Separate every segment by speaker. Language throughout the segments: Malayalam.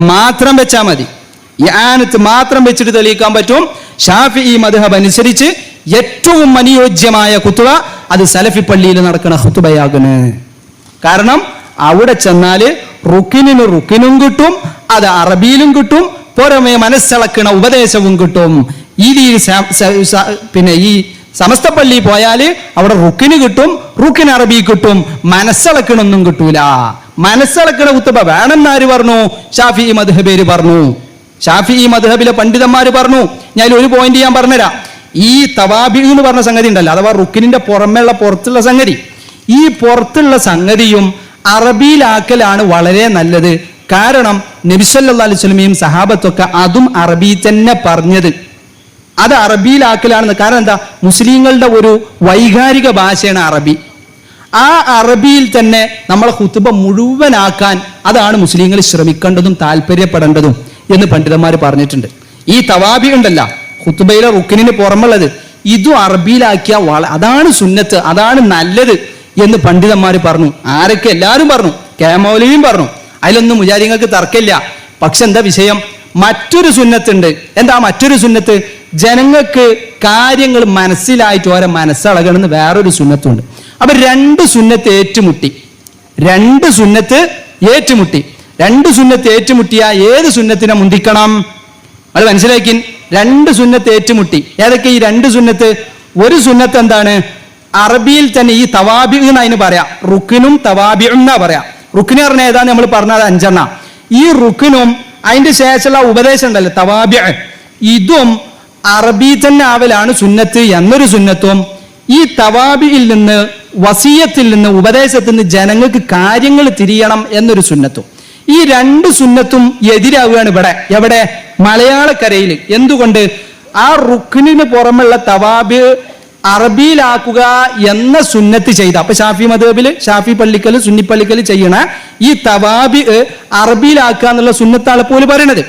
Speaker 1: മാത്രം വെച്ചാൽ മതി. മാത്രം വെച്ചിട്ട് തെളിയിക്കാൻ പറ്റും. ഷാഫി ഈ മധുഹബ് അനുസരിച്ച് ഏറ്റവും അനുയോജ്യമായ കുത്തുവ അത് സലഫി പള്ളിയിൽ നടക്കുന്ന ഹുത്തുബയാകുന്നു കാരണം അവിടെ ചെന്നാൽ റുക്കിനിന് റുക്കിനും കിട്ടും അത് അറബിയിലും കിട്ടും പുറമെ മനസ്സിളക്കണ ഉപദേശവും കിട്ടും. ഈ പിന്നെ ഈ സമസ്ത പള്ളി പോയാൽ അവിടെ റുക്കിന് കിട്ടും റുക്കിന് അറബി കിട്ടും മനസ്സിളക്കണൊന്നും കിട്ടൂല. മനസ്സിളക്കണ ഉത്തബ വേണമെന്ന് ആര് പറഞ്ഞു? ഷാഫി മധുഹബേര് പറഞ്ഞു. ഷാഫി മധുഹബിലെ പണ്ഡിതന്മാർ പറഞ്ഞു. ഞാൻ ഒരു പോയിന്റ് ഞാൻ പറഞ്ഞുതരാം. ഈ തവാബി എന്ന് പറഞ്ഞ സംഗതി ഉണ്ടല്ലോ അഥവാ റുക്കിനിന്റെ പുറമേയുള്ള പുറത്തുള്ള സംഗതി. ഈ പുറത്തുള്ള സംഗതിയും അറബിയിലാക്കലാണ് വളരെ നല്ലത്. കാരണം നബിസല്ലാ അലൈഹി സ്വലമിയും സഹാബത്തൊക്കെ അതും അറബി തന്നെ പറഞ്ഞത്. അത് അറബിയിലാക്കലാണെന്ന്. കാരണം എന്താ? മുസ്ലിങ്ങളുടെ ഒരു വൈകാരിക ഭാഷയാണ് അറബി. ആ അറബിയിൽ തന്നെ നമ്മളെ ഹുത്തുബ മുഴുവനാക്കാൻ അതാണ് മുസ്ലിങ്ങൾ ശ്രമിക്കേണ്ടതും താല്പര്യപ്പെടേണ്ടതും എന്ന് പണ്ഡിതന്മാർ പറഞ്ഞിട്ടുണ്ട്. ഈ തവാബി ഉണ്ടല്ല ഹുത്തുബയിലെ റുക്കിനിന് പുറമുള്ളത്. ഇതും അറബിയിലാക്കിയ വള അതാണ് സുന്നത്ത് അതാണ് നല്ലത് എന്ന് പണ്ഡിതന്മാർ പറഞ്ഞു. ആരൊക്കെ? എല്ലാവരും പറഞ്ഞു. കേമൗലിയും പറഞ്ഞു. അതിലൊന്നും മുജാരിങ്ങൾക്ക് തർക്കമില്ല. പക്ഷെ എന്താ വിഷയം? മറ്റൊരു സുന്നത്തുണ്ട്. എന്താ മറ്റൊരു സുന്നത്ത്? ജനങ്ങൾക്ക് കാര്യങ്ങൾ മനസ്സിലായിട്ട് ഓരോ മനസ്സളകണമെന്ന് വേറൊരു സുന്നത്തുണ്ട്. അപ്പൊ രണ്ട് സുന്നത്ത് ഏറ്റുമുട്ടി. രണ്ട് സുന്നത്ത് ഏറ്റുമുട്ടി. രണ്ട് സുന്നത്ത് ഏറ്റുമുട്ടിയ ഏത് സുന്നത്തിനെ മുന്തിക്കണം? അത് മനസ്സിലാക്കി. രണ്ട് സുന്നത്ത് ഏറ്റുമുട്ടി. ഏതൊക്കെ ഈ രണ്ട് സുന്നത്ത്? ഒരു സുന്നത്ത് എന്താണ്? അറബിയിൽ തന്നെ ഈ തവാബി എന്ന് അതിന് പറയാം. റുക്കിനും തവാബി എന്നാ പറയാം. റുക്കിന് പറഞ്ഞ ഏതാന്ന് നമ്മൾ പറഞ്ഞത് അഞ്ചെണ്ണ. ഈ റുക്കിനും അതിന്റെ ശേഷമുള്ള ഉപദേശം ഉണ്ടല്ലോ തവാബി ഇതും അറബി തന്നെ ആവലാണ് സുന്നത്ത് എന്നൊരു സുന്നത്തും ഈ തവാബിയിൽ നിന്ന് വസീയത്തിൽ നിന്ന് ഉപദേശത്തിൽ നിന്ന് ജനങ്ങൾക്ക് കാര്യങ്ങൾ തിരിയണം എന്നൊരു സുന്നത്തും. ഈ രണ്ട് സുന്നത്തും എതിരാവുകയാണ് ഇവിടെ. എവിടെ? മലയാളക്കരയിൽ. എന്തുകൊണ്ട്? ആ റുക്കിനിന് പുറമുള്ള തവാബ് അറബിയിലാക്കുക എന്ന സുന്നത്ത് ചെയ്ത. അപ്പൊ ഷാഫി മദബിൽ ഷാഫി പള്ളിക്കൽ സുന്നി പള്ളിക്കൽ ചെയ്യണ ഈ തവാബി അറബിയിലാക്കുക എന്നുള്ള സുന്നത്താണ് പോലും പറയണത്.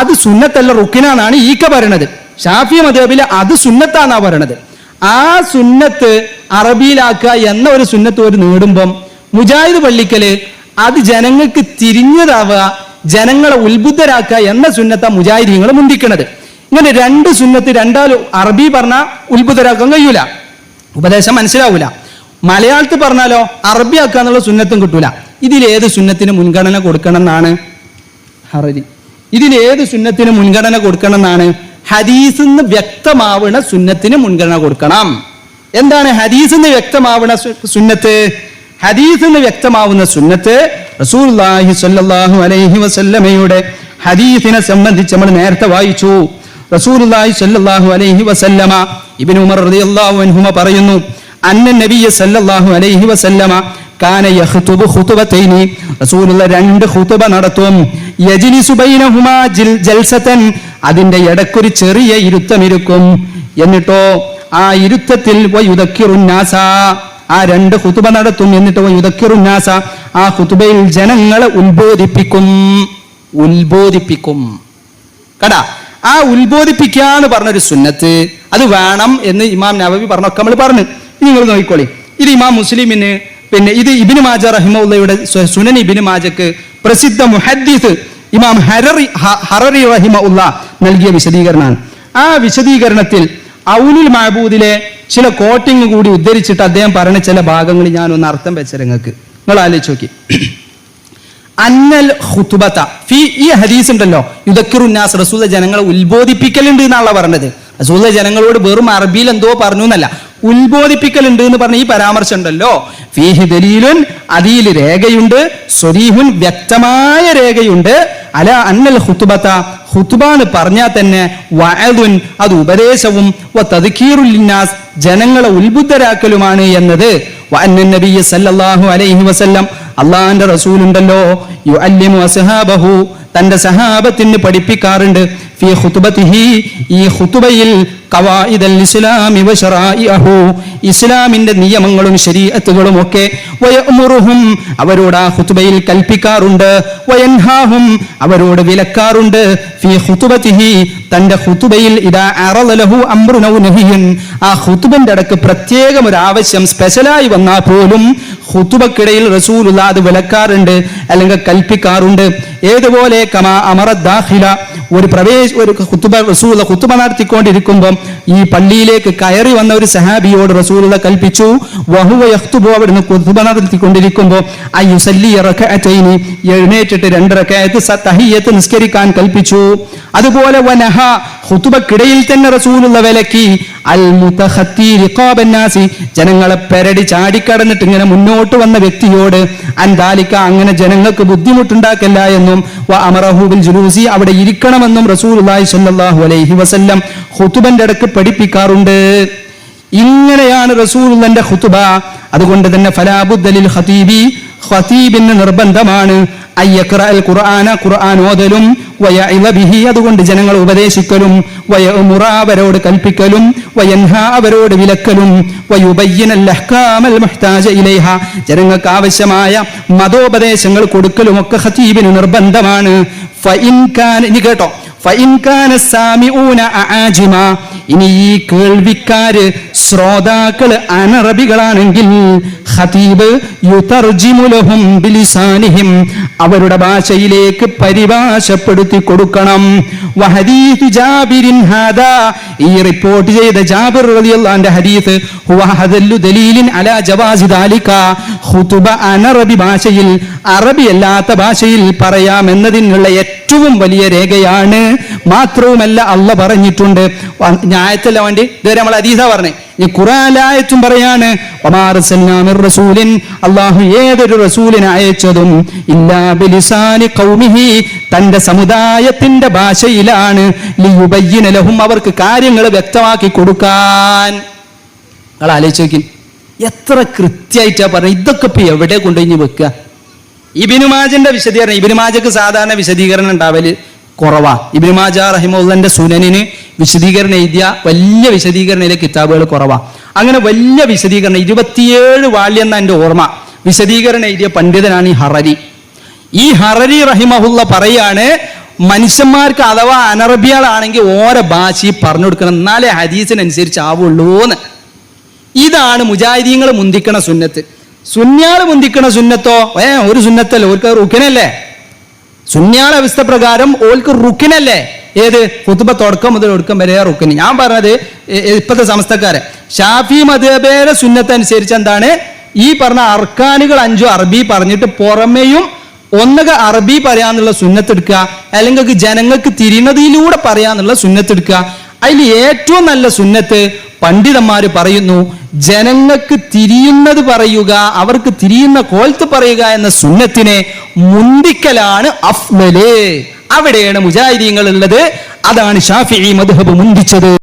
Speaker 1: അത് സുന്നത്തല്ല റുക്കിനാണ് ഈക്ക പറയണത്. ഷാഫി മദബിൽ അത് സുന്നത്താന്നാ പറയണത്. ആ സുന്നത്ത് അറബിയിലാക്കുക എന്ന ഒരു സുന്നത്ത് ഒരു നേടുമ്പം മുജാഹിദ് പള്ളിക്കൽ അത് ജനങ്ങൾക്ക് തിരിഞ്ഞതാവുക ജനങ്ങളെ ഉത്ബുദ്ധരാക്കുക എന്ന സുന്നത്ത മുജാഹിദീങ്ങൾ മുന്തിക്കണത്. ഇങ്ങനെ രണ്ട് സുന്നത്ത് രണ്ടാലും അറബി പറഞ്ഞ ഉത്ബുദ്ധരാക്കാൻ കഴിയൂല. ഉപദേശം മനസ്സിലാവൂല. മലയാളത്തിൽ പറഞ്ഞാലോ അറബി ആക്കുക എന്നുള്ള സുന്നത്തും കിട്ടൂല. ഇതിലേത് സുന്നത്തിന് മുൻഗണന കൊടുക്കണം എന്നാണ് ഹറരി. ഇതിലേത് സുന്നത്തിന് മുൻഗണന കൊടുക്കണം എന്നാണ് ഹദീസ് നിന്ന് വ്യക്തമാവണ സുന്നത്തിന് മുൻഗണന കൊടുക്കണം. എന്താണ് ഹദീസ് എന്ന് വ്യക്തമാവുന്ന സുന്നത്ത്? ഹദീസ് എന്ന് വ്യക്തമാവുന്ന സുന്നത്ത് റസൂലുള്ളാഹി സ്വല്ലല്ലാഹു അലൈഹി വസല്ലമയുടെ ഹദീസിനെ സംബന്ധിച്ച് നമ്മൾ നേരത്തെ വായിച്ചു. റസൂലുള്ളാഹി സ്വല്ലല്ലാഹു അലൈഹി വസല്ലമ ഇബ്നു ഉമർ റളിയല്ലാഹു അൻഹുമ പറയുന്നു അന്ന നബിയ സല്ലല്ലാഹു അലൈഹി വസല്ലമ കാന യഖ്തുബു ഖുതുബതൈനി. റസൂലുള്ള രണ്ട് ഖുതുബ നടത്തും. യജ്ലിസു ബൈനഹുമാ ജൽസതൻ അതിന്റെ ഇടക്കൊരു ചെറിയ ഇരുത്തം ഇരിക്കും. എന്നിട്ടോ ആ ഇരുത്തത്തിൽ വയുദക്കിറുന്നാസ ആ രണ്ട് ഖുതുബ നടത്തും എന്നിട്ട് വയുദക്കിറുന്നാസ ആ ഖുതുബയിൽ ജനങ്ങളെ ഉത്ബോധിപ്പിക്കും. ഉത്ബോധിപ്പിക്കും. കടാ. ആ ഉത്ബോധിപ്പിക്കാന്ന് പറഞ്ഞൊരു സുന്നത്ത് അത് വേണം എന്ന് ഇമാം നവബി പറഞ്ഞൊക്കെ നമ്മൾ പറഞ്ഞു. നിങ്ങൾ നോക്കിക്കോളി. ഇത് ഇമാം മുസ്ലിമിന് പിന്നെ ഇത് ഇബിന് മാജ റഹിമുള്ളയുടെ സുനൻ ഇബിന് മാജക്ക് പ്രസിദ്ധ മുഹദ്ദീസ് ഇമാം ഹരറി ഹററി റഹിമ ഉള്ള നൽകിയ വിശദീകരണമാണ്. ആ വിശദീകരണത്തിൽ ഔനുൽ മഹബൂദിലെ ചില കോട്ടിങ് കൂടി ഉദ്ധരിച്ചിട്ട് അദ്ദേഹം പറഞ്ഞ ചില ഭാഗങ്ങൾ ഞാൻ ഒന്ന് അർത്ഥം വെച്ച നിങ്ങൾക്ക്. നിങ്ങൾ ആലോചിച്ച് നോക്കി. അന്നൽ ഖുതുബത. ഫീ ഈ ഹദീസ് ഉണ്ടല്ലോ. യുദക്കിറുന്നാസ് റസൂദ ജനങ്ങളെ ഉത്ബോധിപ്പിക്കലുണ്ട് എന്നാണല്ലോ പറഞ്ഞത്. റസൂദ ജനങ്ങളോട് വെറും അറബിയിൽ എന്തോ പറഞ്ഞു എന്നല്ല. ഉത്ബോധിപ്പിക്കലുണ്ട് എന്ന് പറഞ്ഞ ഈ പരാമർശം ഉണ്ടല്ലോ ഫീഹി ദലീലുൻ അതിയിൽ രേഖയുണ്ട് സ്വരീഹുൻ വ്യക്തമായ രേഖയുണ്ട്. അല അന്നൽ ഹുത്തുബത്ത ഹുത്തുബാണ് പറഞ്ഞാൽ തന്നെ വഅദുൻ അത് ഉപദേശവും വ തദ്കീറുൽ ലിന്നാസ് ജനങ്ങളെ ഉത്ബുദ്ധരാക്കലുമാണ് എന്നത്. നബിയ്യ സല്ലല്ലാഹു അലൈഹി വസല്ലം അള്ളാഹിന്റെ റസൂലുണ്ടല്ലോ യുഅല്ലിമു അസ്ഹാബഹു തന്റെ സഹാബത്തിന് പഠിപ്പിക്കാറുണ്ട്. ഫി ഖുതുബതിഹി ഈ ഹുതുബയിൽ ഖവായിദൽ ഇസ്ലാമി വശറായിഅഹു ഇസ്ലാമിന്റെ നിയമങ്ങളും ശരീഅത്തുകളും ഒക്കെ വയഅമുറുഹും അവരോട് ആ ഹുതുബയിൽ കൽപ്പിക്കാറുണ്ട്. വയൻഹാഹും അവരോട് വിലക്കാറുണ്ട്. ഫി ഹുതുബത്തിഹി തന്റെ ഹുതുബയിൽ ഇദാ അറലഹു ഔ നഹിയൻ ആ ഹുതുബന്റെ അടക്ക് പ്രത്യേകം ഒരു ആവശ്യം സ്പെഷ്യലായി വന്നാൽ പോലും ഹുതുബക്കിടയിൽ റസൂലുള്ള അത് വിലക്കാറുണ്ട് അല്ലെങ്കിൽ കൽപ്പിക്കാറുണ്ട്. ഏതുപോലെ കമാ അമറ ഒരു പ്രവേശ ഒരു കുത്തുബ റസൂല കുത്തുബ നടത്തിക്കൊണ്ടിരിക്കുമ്പം ഈ പള്ളിയിലേക്ക് കയറി വന്ന ഒരു സഹാബിയോട് റസൂല കൽപ്പിച്ചു വഹുവ യഖ്തുബു അവിടുന്ന് കുത്തുബ നടത്തിക്കൊണ്ടിരിക്കുമ്പോൾ എഴുന്നേറ്റിട്ട് രണ്ട് റകഅത്ത് സ- നിസ്കരിക്കാൻ കൽപ്പിച്ചു. അതുപോലെ വനഹ ഖുതുബക്കിടയിൽ തന്നെ റസൂലുള്ള വിലക്കി അൽ ജനങ്ങളെ പെരടി ചാടിക്കടന്നിട്ട് ഇങ്ങനെ മുന്നോട്ട് വന്ന വ്യക്തിയോട് അൻദാലിക്ക അങ്ങനെ ജനങ്ങൾക്ക് ബുദ്ധിമുട്ടുണ്ടാക്കല്ല എന്നും വ അമറഹു ബിൽ ജുലൂസി അവിടെ ഇരിക്കണമെന്നും റസൂലുള്ളാഹി സ്വല്ലല്ലാഹു അലൈഹി വസല്ലം ഖുതുബന്റെ അടുക്ക് പഠിപ്പിക്കാറുണ്ട്. ഇങ്ങനെയാണ് റസൂലുള്ളന്റെ ഖുതുബ. അതുകൊണ്ട് തന്നെ ഫലാബുദ്ദലിൽ ഖതീബി. ഖതീബിന് നിർബന്ധമാണ്. അയ്യഖ്റഅൽ ഖുർആന ഖുർആൻ ഓതലും വയഇള ബിഹി അതുകൊണ്ട് ജനങ്ങൾ ഉപദേശിക്കലും വയ മുറ അവരോട് കൽപ്പിക്കലും വയൻഹ അവരോട് വിലക്കലും വയുബയ്യിനൽ മുഹ്താജ ഇലൈഹ. ജനങ്ങൾക്ക് ആവശ്യമായ മതോപദേശങ്ങൾ കൊടുക്കലും ഒക്കെ ഖതീബിന് നിർബന്ധമാണ് ഇനി കേട്ടോ. ഫഇൻ കാന സാമിഊന അആജിമ ഇനി ഈ കേൾവിക്കാര് ശ്രോതാക്കൾ അനറബികളാണെങ്കിൽ ഹതീബ് യുതർജിമുലഹും ബിലിസാനിഹിം അവരുടെ ഭാഷയിലേക്ക് പരിഭാഷപ്പെടുത്തി കൊടുക്കണം. വഹദീഥു ജാബിരിൻ ഹാദാ ഈ റിപ്പോർട്ട് ചെയ്ത ജാബിർ റളിയല്ലാഹുവിന്റെ ഹദീസ് ഹുവ ഹദല്ലു ദലീലിൻ അലാ ജവാസി ദാലിക ഖുതുബ അനറബി ഭാഷയിൽ അറബി അല്ലാത്ത ഭാഷയിൽ പറയാമെന്നതിനുള്ള ഏറ്റവും വലിയ രേഖയാണ്. മാത്രവുമല്ല അല്ല പറഞ്ഞിട്ടുണ്ട്. ന്യായത്തല്ല വേണ്ടി ഇതുവരെ നമ്മൾ അദീസ പറഞ്ഞേ. ഈ ഖുറാലായത്തും പറയാണ് റസൂലിൻ അള്ളാഹു ഏതൊരു റസൂലിനെ അയച്ചതും ഇല്ലാബിലിസാനി കൗമിഹി തന്റെ സമുദായത്തിന്റെ ഭാഷയിലാണ്. ലിയുബയ്യിന ലഹും അവർക്ക് കാര്യങ്ങൾ വ്യക്തമാക്കി കൊടുക്കാൻ. നിങ്ങൾ ആലോചിച്ച് നോക്കി എത്ര കൃത്യമായിട്ടാ പറഞ്ഞത്. ഇതൊക്കെ ഇപ്പൊ എവിടെ കൊണ്ടുപോയി വെക്കുക? ഇബിനുമാജന്റെ വിശദീകരണം ഇബിനുമാജക്ക് സാധാരണ വിശദീകരണം ഉണ്ടാവൽ കുറവാ. ഇബിനുമാജ റഹിമുള്ളന്റെ സുനനിന് വിശദീകരണം എഴുതിയ വലിയ വിശദീകരണയിലെ കിതാബുകൾ കുറവാ. അങ്ങനെ വലിയ വിശദീകരണം ഇരുപത്തിയേഴ് വാള്യം എന്ന എന്റെ ഓർമ്മ. വിശദീകരണം എഴുതിയ പണ്ഡിതനാണ് ഈ ഹറരി. ഈ ഹറരി റഹിമഹുല്ല പറയാണ് മനുഷ്യന്മാർക്ക് അഥവാ അനറബികളാണെങ്കിൽ ഓരോ ഭാഷയിൽ പറഞ്ഞു കൊടുക്കണം എന്നാലേ ഹദീസിനനുസരിച്ച് ആവുള്ളൂ എന്ന്. ഇതാണ് മുജാഹിദീങ്ങൾ മുന്തിക്കണ സുന്നത്ത്. സുന്യാൾ മുന്തിക്കണ സുന്നത്തോ? ഏ ഒരു സുന്നത്തല്ലേ ഒരു റുക്കിനല്ലേ സുന്യാള അവസ്ഥ പ്രകാരം ഓൽക്ക് റുക്കിനല്ലേ? ഏത്? കുത്തുബ തുടക്കം മുതൽ ഒടുക്കം വരെ റുക്കിന്. ഞാൻ പറഞ്ഞത് ഇപ്പത്തെ സമസ്തക്കാരെ. ഷാഫി മതബേര സുന്നത്ത് അനുസരിച്ച് എന്താണ്? ഈ പറഞ്ഞ അർക്കാനുകൾ അഞ്ചു അറബി പറഞ്ഞിട്ട് പുറമേയും ഒന്നുക അറബി പറയാന്നുള്ള സുന്നത്തെടുക്കുക അല്ലെങ്കിൽ ജനങ്ങൾക്ക് തിരിയുന്നതിലൂടെ പറയാന്നുള്ള സുന്നത്തെടുക്കുക അതിൽ ഏറ്റവും നല്ല സുന്നത്ത് പണ്ഡിതന്മാര് പറയുന്നു ജനങ്ങൾക്ക് തിരിയുന്നത് പറയുക അവർക്ക് തിരിയുന്ന കോൽത്ത് പറയുക എന്ന സുന്നത്തിനെ മുന്തിക്കലാണ് അഫ്ലല് അവിടെയാണ് മുജാഹിദീങ്ങൾ ഉള്ളത് അതാണ് ഷാഫി മധുഹബ് മുന്തിച്ചത്.